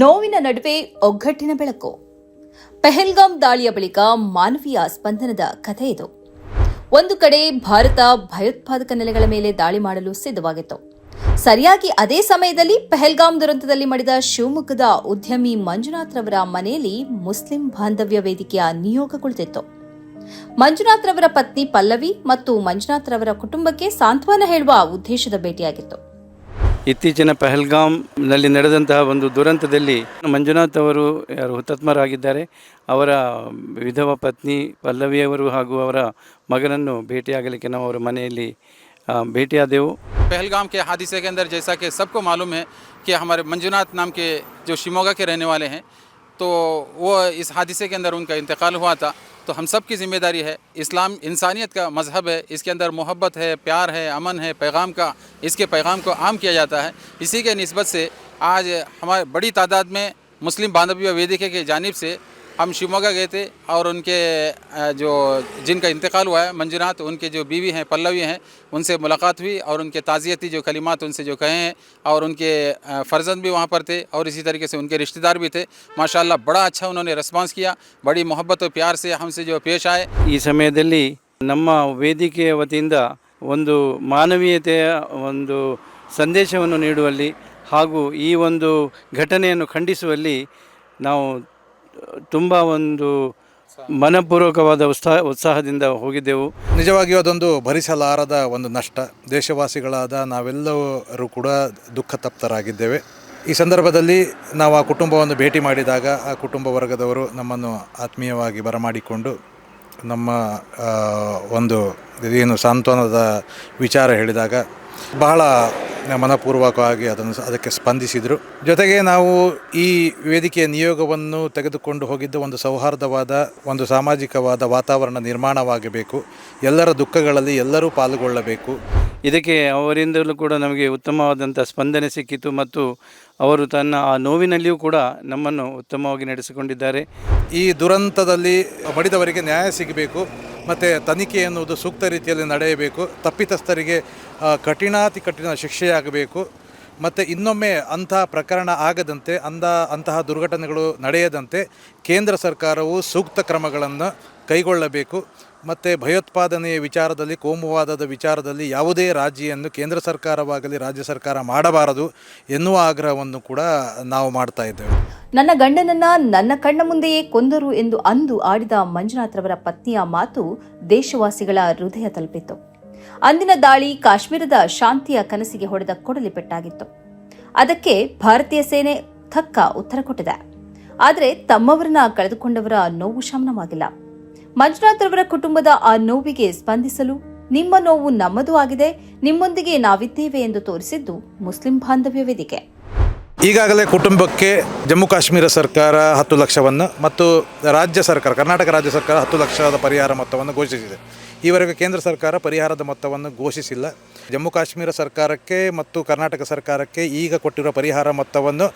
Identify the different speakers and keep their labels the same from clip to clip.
Speaker 1: ನೋವಿನ ನಡುವೆ ಒಗ್ಗಟ್ಟಿನ ಬೆಳಕು. ಪೆಹಲ್ಗಾಮ್ ದಾಳಿಯ ಬಳಿಕ ಮಾನವೀಯ ಸ್ಪಂದನದ ಕಥೆ ಇದು. ಒಂದು ಕಡೆ ಭಾರತ ಭಯೋತ್ಪಾದಕ ನೆಲೆಗಳ ಮೇಲೆ ದಾಳಿ ಮಾಡಲು ಸಿದ್ಧವಾಗಿತ್ತು. ಸರಿಯಾಗಿ ಅದೇ ಸಮಯದಲ್ಲಿ ಪೆಹಲ್ಗಾಮ್ ದುರಂತದಲ್ಲಿ ಮಡಿದ ಶಿವಮೊಗ್ಗದ ಉದ್ಯಮಿ ಮಂಜುನಾಥ್ ರವರ ಮನೆಯಲ್ಲಿ ಮುಸ್ಲಿಂ ಬಾಂಧವ್ಯ ವೇದಿಕೆಯ ನಿಯೋಗ ಕುಳಿತಿತ್ತು. ಮಂಜುನಾಥ್ ರವರ ಪತ್ನಿ ಪಲ್ಲವಿ ಮತ್ತು ಮಂಜುನಾಥ್ ರವರ ಕುಟುಂಬಕ್ಕೆ ಸಾಂತ್ವನ ಹೇಳುವ ಉದ್ದೇಶದ ಭೇಟಿಯಾಗಿತ್ತು.
Speaker 2: ಇತ್ತೀಚಿನ ಪಹಲ್ಗಾಮ್ನಲ್ಲಿ ನಡೆದಂತಹ ಒಂದು ದುರಂತದಲ್ಲಿ ಮಂಜುನಾಥ್ ಅವರು ಯಾರು ಹುತಾತ್ಮರಾಗಿದ್ದಾರೆ ಅವರ ವಿಧವ ಪತ್ನಿ ಪಲ್ಲವಿಯವರು ಹಾಗೂ ಅವರ ಮಗನನ್ನು ಭೇಟಿಯಾಗಲಿಕ್ಕೆ ನಾವು ಅವರ ಮನೆಯಲ್ಲಿ ಆ, ಭೇಟಿಯಾದೆವು
Speaker 3: पहलगाम के हादसे के अंदर जैसा कि सबको मालूम है कि हमारे मंजुनाथ नाम के जो शिमोगा के रहने वाले हैं तो वो इस हादसे के अंदर उनका इंतकाल हुआ था तो हम सब की ज़िम्मेदारी है। इस्लाम इंसानियत का मज़हब है, इसके अंदर मोहब्बत है, प्यार है, अमन है, पैगाम का, इसके पैगाम को आम किया जाता है। इसी के नस्बत से आज हमारे बड़ी तादाद में मुस्लिम बांधव्य वेदिके की जानब से हम शिवमोगा गए थे और उनके अ, जो जिनका इंतकाल हुआ है मंजुनाथ उनके जो बीवी हैं पल्लवी हैं उनसे मुलाकात हुई और उनके ताज़ियती जो कलिमात उनसे जो कहे हैं और उनके अ, फर्जंद भी वहाँ पर थे और इसी तरीके से उनके रिश्तेदार भी थे माशाल्लाह बड़ा अच्छा उन्होंने रिस्पांस किया बड़ी मोहब्बत और प्यार से हमसे जो पेश आए
Speaker 2: ಈ ಸಮಯದಲ್ಲಿ ನಮ್ಮ ವೇದಿಕೆಯ ವತಿಯಿಂದ ಒಂದು ಮಾನವೀಯತೆಯ ಒಂದು ಸಂದೇಶವನ್ನು ನೀಡುವಲ್ಲಿ ಹಾಗೂ ಈ ಒಂದು ಘಟನೆಯನ್ನು ಖಂಡಿಸುವಲ್ಲಿ ನಾವು ತುಂಬ ಒಂದು ಮನಪೂರ್ವಕವಾದ ಉತ್ಸಾಹ, ಉತ್ಸಾಹದಿಂದ ಹೋಗಿದ್ದೆವು.
Speaker 4: ನಿಜವಾಗಿಯೂ ಅದೊಂದು ಭರಿಸಲಾರದ ಒಂದು ನಷ್ಟ. ದೇಶವಾಸಿಗಳಾದ ನಾವೆಲ್ಲರೂ ಕೂಡ ದುಃಖ ತಪ್ತರಾಗಿದ್ದೇವೆ ಈ ಸಂದರ್ಭದಲ್ಲಿ ನಾವು ಆ ಕುಟುಂಬವನ್ನು ಭೇಟಿ ಮಾಡಿದಾಗ ಆ ಕುಟುಂಬ ವರ್ಗದವರು ನಮ್ಮನ್ನು ಆತ್ಮೀಯವಾಗಿ ಬರಮಾಡಿಕೊಂಡು ನಮ್ಮ ಒಂದು ಏನು ಸಾಂತ್ವನದ ವಿಚಾರ ಹೇಳಿದಾಗ ಬಹಳ ಮನಪೂರ್ವಕವಾಗಿ ಅದನ್ನು ಅದಕ್ಕೆ ಸ್ಪಂದಿಸಿದರು. ಜೊತೆಗೆ ನಾವು ಈ ವೇದಿಕೆಯ ನಿಯೋಗವನ್ನು ತೆಗೆದುಕೊಂಡು ಹೋಗಿದ್ದು ಒಂದು ಸೌಹಾರ್ದವಾದ ಒಂದು ಸಾಮಾಜಿಕವಾದ ವಾತಾವರಣ ನಿರ್ಮಾಣವಾಗಬೇಕು. ಎಲ್ಲರ ದುಃಖಗಳಲ್ಲಿ ಎಲ್ಲರೂ ಪಾಲ್ಗೊಳ್ಳಬೇಕು.
Speaker 2: ಇದಕ್ಕೆ ಅವರಿಂದಲೂ ಕೂಡ ನಮಗೆ ಉತ್ತಮವಾದಂಥ ಸ್ಪಂದನೆ ಸಿಕ್ಕಿತು ಮತ್ತು ಅವರು ತನ್ನ ಆ ನೋವಿನಲ್ಲಿಯೂ ಕೂಡ ನಮ್ಮನ್ನು ಉತ್ತಮವಾಗಿ ನಡೆಸಿಕೊಂಡಿದ್ದಾರೆ.
Speaker 4: ಈ ದುರಂತದಲ್ಲಿ ಬಡಿದವರಿಗೆ ನ್ಯಾಯ ಸಿಗಬೇಕು ಮತ್ತು ತನಿಖೆ ಎನ್ನುವುದು ಸೂಕ್ತ ರೀತಿಯಲ್ಲಿ ನಡೆಯಬೇಕು. ತಪ್ಪಿತಸ್ಥರಿಗೆ ಕಠಿಣಾತಿ ಕಠಿಣ ಶಿಕ್ಷೆಯಾಗಬೇಕು. ಮತ್ತು ಇನ್ನೊಮ್ಮೆ ಅಂತಹ ಪ್ರಕರಣ ಆಗದಂತೆ, ಅಂದ, ಅಂತಹ ದುರ್ಘಟನೆಗಳು ನಡೆಯದಂತೆ ಕೇಂದ್ರ ಸರ್ಕಾರವು ಸೂಕ್ತ ಕ್ರಮಗಳನ್ನು ಕೈಗೊಳ್ಳಬೇಕು. ಮತ್ತು ಭಯೋತ್ಪಾದನೆಯ ವಿಚಾರದಲ್ಲಿ, ಕೋಮುವಾದದ ವಿಚಾರದಲ್ಲಿ ಯಾವುದೇ ರಾಜಿಯನ್ನು ಕೇಂದ್ರ ಸರ್ಕಾರವಾಗಲಿ ರಾಜ್ಯ ಸರ್ಕಾರ ಮಾಡಬಾರದು ಎನ್ನುವ ಆಗ್ರಹವನ್ನು ಕೂಡ ನಾವು ಮಾಡ್ತಾ ಇದ್ದೇವೆ.
Speaker 1: ನನ್ನ ಗಂಡನನ್ನ ನನ್ನ ಕಣ್ಣ ಮುಂದೆಯೇ ಕೊಂದರು ಎಂದು ಅಂದು ಆಡಿದ ಮಂಜುನಾಥ್ರವರ ಪತ್ನಿಯ ಮಾತು ದೇಶವಾಸಿಗಳ ಹೃದಯ ತಲುಪಿತ್ತು. ಅಂದಿನ ದಾಳಿ ಕಾಶ್ಮೀರದ ಶಾಂತಿಯ ಕನಸಿಗೆ ಹೊಡೆದ ಕೊಡಲಿ ಪೆಟ್ಟಾಗಿತ್ತು. ಅದಕ್ಕೆ ಭಾರತೀಯ ಸೇನೆ ತಕ್ಕ ಉತ್ತರ ಕೊಟ್ಟಿದೆ. ಆದರೆ ತಮ್ಮವರನ್ನ ಕಳೆದುಕೊಂಡವರ ನೋವು ಶಮನವಾಗಿಲ್ಲ. ಮಂಜುನಾಥ್ ರವರ ಕುಟುಂಬದ ಆ ನೋವಿಗೆ ಸ್ಪಂದಿಸಲು ನಿಮ್ಮ ನೋವು ನಮ್ಮದು ಆಗಿದೆ, ನಿಮ್ಮೊಂದಿಗೆ ನಾವಿದ್ದೇವೆ ಎಂದು ತೋರಿಸಿದ್ದು ಮುಸ್ಲಿಂ ಬಾಂಧವ್ಯ ವೇದಿಕೆ.
Speaker 4: ಈಗಾಗಲೇ ಕುಟುಂಬಕ್ಕೆ ಜಮ್ಮು ಕಾಶ್ಮೀರ ಸರ್ಕಾರ ಹತ್ತು ಲಕ್ಷವನ್ನು ಮತ್ತು ರಾಜ್ಯ ಸರ್ಕಾರ, ಕರ್ನಾಟಕ ರಾಜ್ಯ ಸರ್ಕಾರ ಹತ್ತು ಲಕ್ಷದ ಪರಿಹಾರ ಮೊತ್ತವನ್ನು ಘೋಷಿಸಿದೆ. ಈವರೆಗೆ ಕೇಂದ್ರ ಸರ್ಕಾರ ಪರಿಹಾರದ ಮೊತ್ತವನ್ನು ಘೋಷಿಸಿಲ್ಲ. ಜಮ್ಮು ಕಾಶ್ಮೀರ ಸರ್ಕಾರಕ್ಕೆ ಮತ್ತು ಕರ್ನಾಟಕ ಸರ್ಕಾರಕ್ಕೆ ಈಗ ಕೊಟ್ಟಿರುವ ಪರಿಹಾರ ಮೊತ್ತವನ್ನು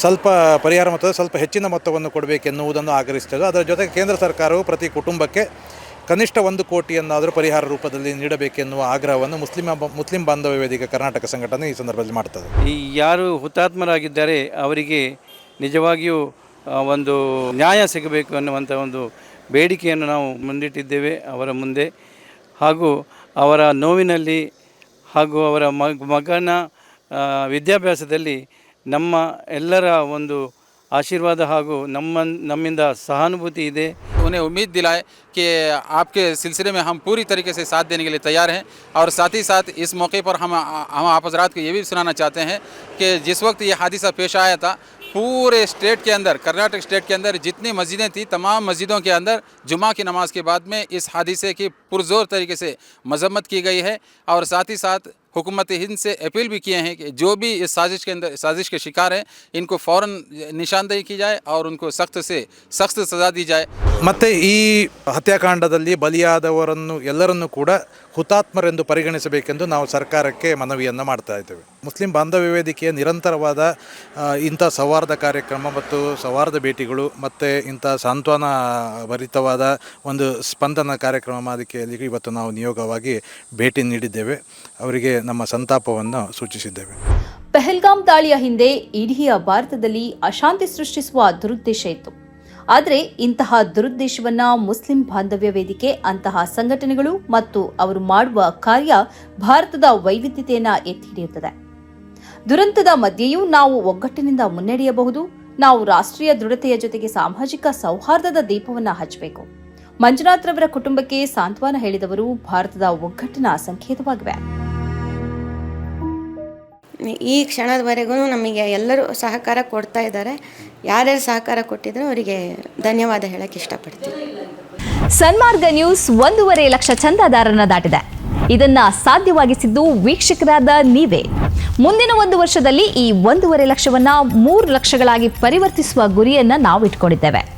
Speaker 4: ಸ್ವಲ್ಪ ಪರಿಹಾರ ಮೊತ್ತದ ಸ್ವಲ್ಪ ಹೆಚ್ಚಿನ ಮೊತ್ತವನ್ನು ಕೊಡಬೇಕೆನ್ನುವುದನ್ನು ಆಗ್ರಹಿಸ್ತದೆ ಅದರ ಜೊತೆಗೆ ಕೇಂದ್ರ ಸರ್ಕಾರವು ಪ್ರತಿ ಕುಟುಂಬಕ್ಕೆ ಕನಿಷ್ಠ ಒಂದು ಕೋಟಿಯನ್ನಾದರೂ ಪರಿಹಾರ ರೂಪದಲ್ಲಿ ನೀಡಬೇಕೆನ್ನುವ ಆಗ್ರಹವನ್ನು ಮುಸ್ಲಿಂ ಮುಸ್ಲಿಂ ಬಾಂಧವ್ಯ ವೇದಿಕೆ ಕರ್ನಾಟಕ ಸಂಘಟನೆ ಈ ಸಂದರ್ಭದಲ್ಲಿ ಮಾಡ್ತದೆ.
Speaker 2: ಈ ಯಾರು ಹುತಾತ್ಮರಾಗಿದ್ದಾರೆ ಅವರಿಗೆ ನಿಜವಾಗಿಯೂ ಒಂದು ನ್ಯಾಯ ಸಿಗಬೇಕು ಅನ್ನುವಂಥ ಒಂದು ಬೇಡಿಕೆಯನ್ನು ನಾವು ಮುಂದಿಟ್ಟಿದ್ದೇವೆ ಅವರ ಮುಂದೆ. ಹಾಗೂ ಅವರ ನೋವಿನಲ್ಲಿ ಹಾಗೂ ಅವರ ಮಗ, ಮಗನ ವಿದ್ಯಾಭ್ಯಾಸದಲ್ಲಿ ನಮ್ಮ ಎಲ್ಲರ ಒಂದು ಆಶೀರ್ವಾದ ಹಾಗೂ ನಮ್ಮ, ನಮ್ಮಿಂದ ಸಹಾನುಭೂತಿ ಇದೆ.
Speaker 3: उन्हें उम्मीद दिलाए कि आपके सिलसिले में हम पूरी तरीके से साथ देने के लिए तैयार हैं। और साथ ही साथ इस मौके पर हम हम आप हजरात को ये भी सुनाना चाहते हैं कि जिस वक्त ये हादसा पेश आया था, पूरे स्टेट के अंदर, कर्नाटक स्टेट के अंदर जितनी मस्जिदें थी, तमाम मस्जिदों के अंदर जुमा की नमाज़ के बाद में इस हादसे की पुरजोर तरीके से मजम्मत की गई है। और साथ ही साथ हुकूमत हिंद से अपील भी किए हैं कि जो भी इस साजिश के अंदर साजिश के शिकार हैं इनको फ़ौर निशानदेही की जाए और उनको सख्त से सख्त सज़ा दी जाए
Speaker 4: ಮತ್ತು ಈ ಹತ್ಯಾಕಾಂಡದಲ್ಲಿ ಬಲಿಯಾದವರನ್ನು ಎಲ್ಲರನ್ನೂ ಕೂಡ ಹುತಾತ್ಮರೆಂದು ಪರಿಗಣಿಸಬೇಕೆಂದು ನಾವು ಸರ್ಕಾರಕ್ಕೆ ಮನವಿಯನ್ನು ಮಾಡ್ತಾ ಇದ್ದೇವೆ ಮುಸ್ಲಿಂ ಬಾಂಧವ್ಯ ವೇದಿಕೆಯ ನಿರಂತರವಾದ ಆ, ಇಂಥ ಸೌಹಾರ್ದ ಕಾರ್ಯಕ್ರಮ ಮತ್ತು ಸೌಹಾರ್ದ ಭೇಟಿಗಳು ಮತ್ತು ಇಂಥ ಸಾಂತ್ವನ ಭರಿತವಾದ ಒಂದು ಸ್ಪಂದನ ಕಾರ್ಯಕ್ರಮ ಮಾಲಿಕೆಯಲ್ಲಿ ಇವತ್ತು ನಾವು ನಿಯೋಗವಾಗಿ ಭೇಟಿ ನೀಡಿದ್ದೇವೆ ಅವರಿಗೆ ನಮ್ಮ ಸಂತಾಪವನ್ನು ಸೂಚಿಸಿದ್ದೇವೆ.
Speaker 1: ಪೆಹಲ್ಗಾಮ್ ದಾಳಿಯ ಹಿಂದೆ ಇಡೀ ಭಾರತದಲ್ಲಿ ಅಶಾಂತಿ ಸೃಷ್ಟಿಸುವ ದುರುದ್ದೇಶ ಇತ್ತು. ಆದರೆ ಇಂತಹ ದುರುದ್ದೇಶವನ್ನ ಮುಸ್ಲಿಂ ಬಾಂಧವ್ಯ ವೇದಿಕೆ, ಅಂತಹ ಸಂಘಟನೆಗಳು ಮತ್ತು ಅವರು ಮಾಡುವ ಕಾರ್ಯ ಭಾರತದ ವೈವಿಧ್ಯತೆಯನ್ನ ಎತ್ತಿ ಹಿಡಿಯುತ್ತದೆ. ದುರಂತದ ಮಧ್ಯೆಯೂ ನಾವು ಒಗ್ಗಟ್ಟಿನಿಂದ ಮುನ್ನಡೆಯಬಹುದು. ನಾವು ರಾಷ್ಟ್ರೀಯ ದೃಢತೆಯ ಜೊತೆಗೆ ಸಾಮಾಜಿಕ ಸೌಹಾರ್ದದ ದೀಪವನ್ನ ಹಚ್ಚಬೇಕು. ಮಂಜುನಾಥ್ ರವರ ಕುಟುಂಬಕ್ಕೆ ಸಾಂತ್ವನ ಹೇಳಿದವರು ಭಾರತದ ಒಗ್ಗಟ್ಟಿನ ಸಂಕೇತವಾಗಿವೆ.
Speaker 5: ಈ ಕ್ಷಣದವರೆಗೂ ನಮಗೆ ಎಲ್ಲರೂ ಸಹಕಾರ ಕೊಡ್ತಾ ಇದ್ದಾರೆ. ಯಾರ್ಯಾರು ಸಹಕಾರ ಕೊಟ್ಟಿದ್ರು ಅವರಿಗೆ ಧನ್ಯವಾದ ಹೇಳಕ್ಕೆ ಇಷ್ಟಪಡ್ತೀನಿ.
Speaker 1: ಸನ್ಮಾರ್ಗ ನ್ಯೂಸ್ ಒಂದೂವರೆ ಲಕ್ಷ ಚಂದಾದಾರರನ್ನ ದಾಟಿದೆ. ಇದನ್ನ ಸಾಧ್ಯವಾಗಿಸಿದ್ದು ವೀಕ್ಷಕರಾದ ನೀವೇ. ಮುಂದಿನ ಒಂದು ವರ್ಷದಲ್ಲಿ ಈ ಒಂದೂವರೆ ಲಕ್ಷವನ್ನ ಮೂರು ಲಕ್ಷಗಳಾಗಿ ಪರಿವರ್ತಿಸುವ ಗುರಿಯನ್ನ ನಾವು ಇಟ್ಕೊಂಡಿದ್ದೇವೆ